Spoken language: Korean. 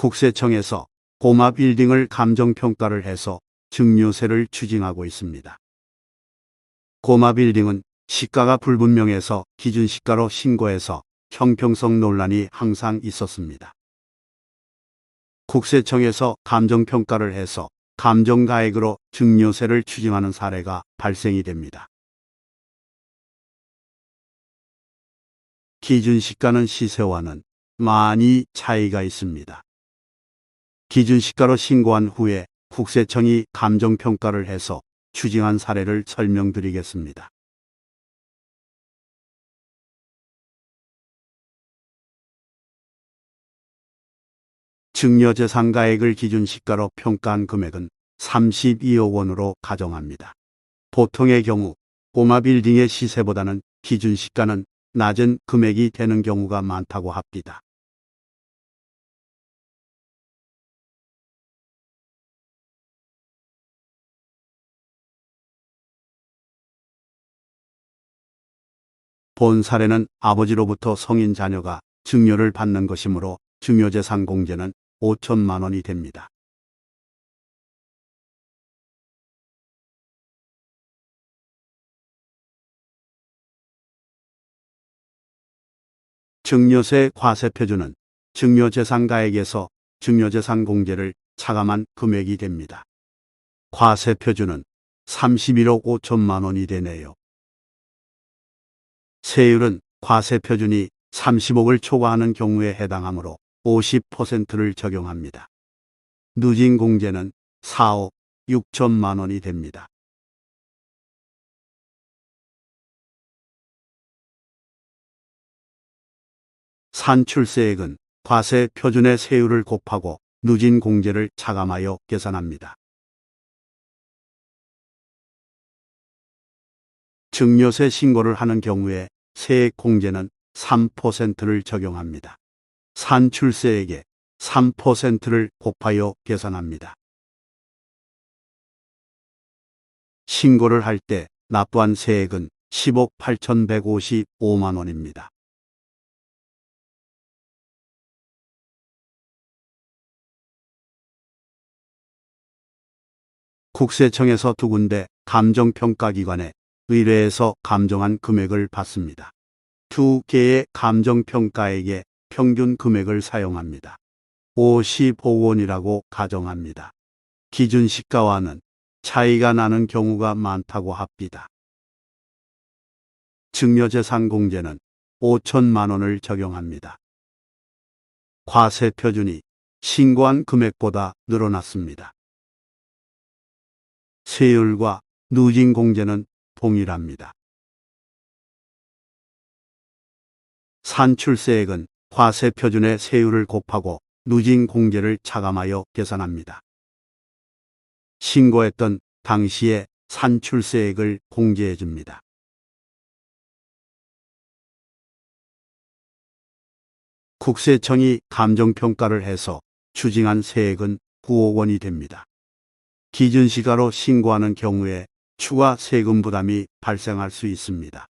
국세청에서 고마 빌딩을 감정평가를 해서 증여세를 추징하고 있습니다. 고마 빌딩은 시가가 불분명해서 기준시가로 신고해서 형평성 논란이 항상 있었습니다. 국세청에서 감정평가를 해서 감정가액으로 증여세를 추징하는 사례가 발생이 됩니다. 기준시가는 시세와는 많이 차이가 있습니다. 기준시가로 신고한 후에 국세청이 감정평가를 해서 추징한 사례를 설명드리겠습니다. 증여재산가액을 기준시가로 평가한 금액은 32억 원으로 가정합니다. 보통의 경우 고마빌딩의 시세보다는 기준시가는 낮은 금액이 되는 경우가 많다고 합니다. 본 사례는 아버지로부터 성인 자녀가 증여를 받는 것이므로 증여재산 공제는 5천만 원이 됩니다. 증여세 과세표준은 증여재산가액에서 증여재산 공제를 차감한 금액이 됩니다. 과세표준은 31억 5천만 원이 되네요. 세율은 과세 표준이 30억을 초과하는 경우에 해당하므로 50%를 적용합니다. 누진 공제는 4억 6천만 원이 됩니다. 산출세액은 과세 표준의 세율을 곱하고 누진 공제를 차감하여 계산합니다. 증여세 신고를 하는 경우에 세액 공제는 3%를 적용합니다. 산출세액에 3%를 곱하여 계산합니다. 신고를 할 때 납부한 세액은 10억 8,155만 원입니다. 국세청에서 두 군데 감정평가기관에 의뢰해서 감정한 금액을 받습니다. 두 개의 감정평가액의 평균 금액을 사용합니다. 55원이라고 가정합니다. 기준 시가와는 차이가 나는 경우가 많다고 합니다. 증여재산 공제는 5천만 원을 적용합니다. 과세 표준이 신고한 금액보다 늘어났습니다. 세율과 누진 공제는 동일합니다. 산출세액은 과세 표준의 세율을 곱하고 누진 공제를 차감하여 계산합니다. 신고했던 당시의 산출세액을 공제해 줍니다. 국세청이 감정평가를 해서 추징한 세액은 9억 원이 됩니다. 기준시가로 신고하는 경우에 추가 세금 부담이 발생할 수 있습니다.